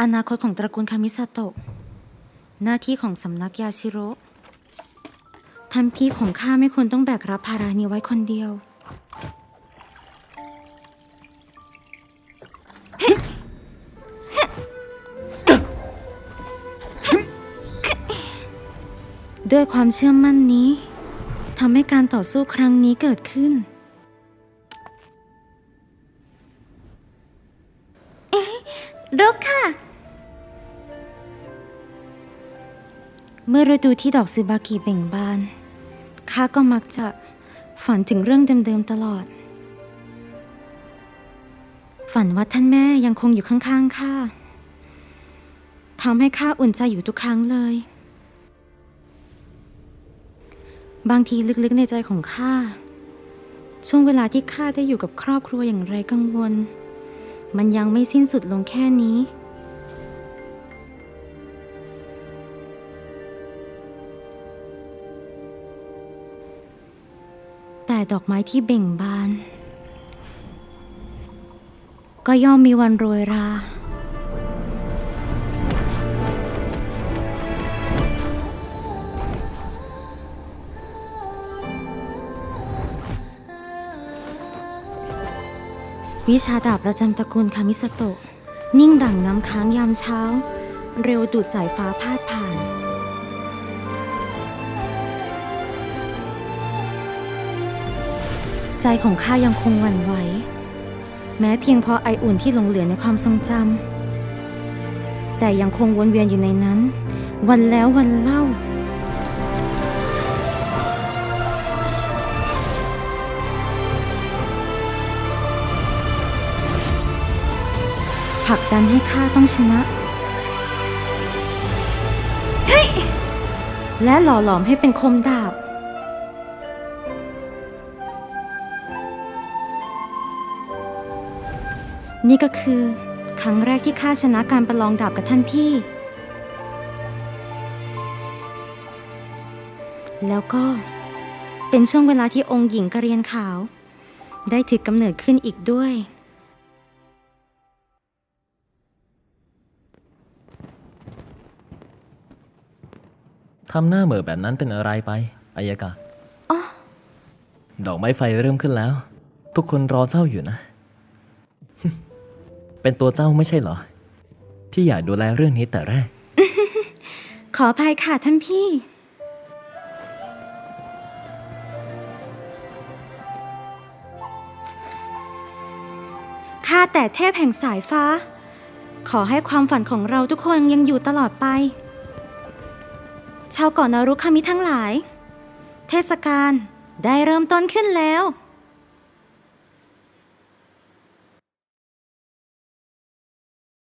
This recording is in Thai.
อนาคตของตระกูลคามิซาโตะ หน้าที่ของสำนักยาชิโร่ท่านพี่ของข้าไม่ควรต้องแบกรับภาระนี้ไว้คนเดียว ด้วยความเชื่อมั่นนี้ทำให้การต่อสู้ครั้งนี้เกิดขึ้นเอ๊ะรกค่ะ เมื่อฤดูที่ดอกซูบากิเบ่งบาน ข้าก็มักจะฝันถึงเรื่องเดิมๆตลอด ฝันว่าท่านแม่ยังคงอยู่ข้างๆข้าทำให้ข้าอุ่นใจอยู่ทุกครั้งเลย บางทีลึกๆในใจของข้า ช่วงเวลาที่ข้าได้อยู่กับครอบครัวอย่างไรกังวล มันยังไม่สิ้นสุดลงแค่นี้ แต่ดอกไม้ที่เบ่งบาน ก็ย่อมมีวันโรยรา วิชาดาบประจำตระกูลคามิสโตะ นิ่งดั่งน้ำค้างยามเช้า เร็วดุดสายฟ้าพาดผ่าน ใจของข้ายังคงหวั่นไหว แม้เพียงเพราะไออุ่นที่หลงเหลือในความทรงจำแต่ยังคงวนเวียนอยู่ในนั้น วันแล้ววันเล่า ผลักดันให้ข้าต้องชนะเฮ้และหล่อหลอมให้เป็นคมดาบ นี่ก็คือ ครั้งแรกที่ข้าชนะการประลองดาบกับท่านพี่ แล้วก็เป็นช่วงเวลาที่องค์หญิงกระเรียนขาว ได้ถือกำเนิดขึ้นอีกด้วย ทำหน้าเหม่อแบบนั้นเป็นอะไรไป อายากาอ๋อดอกไม้ไฟเริ่มขึ้นแล้ว ทุกคนรอเจ้าอยู่นะ เป็นตัวเจ้าไม่ใช่เหรอ ที่อยากดูแลเรื่องนี้แต่แรก ขออภัยค่ะท่านพี่ ข้าแต่เทพแห่งสายฟ้า ขอให้ความฝันของเราทุกคนยังอยู่ตลอดไป ชาวเกาะนารุคามิทั้งหลาย เทศกาลได้เริ่มต้นขึ้นแล้ว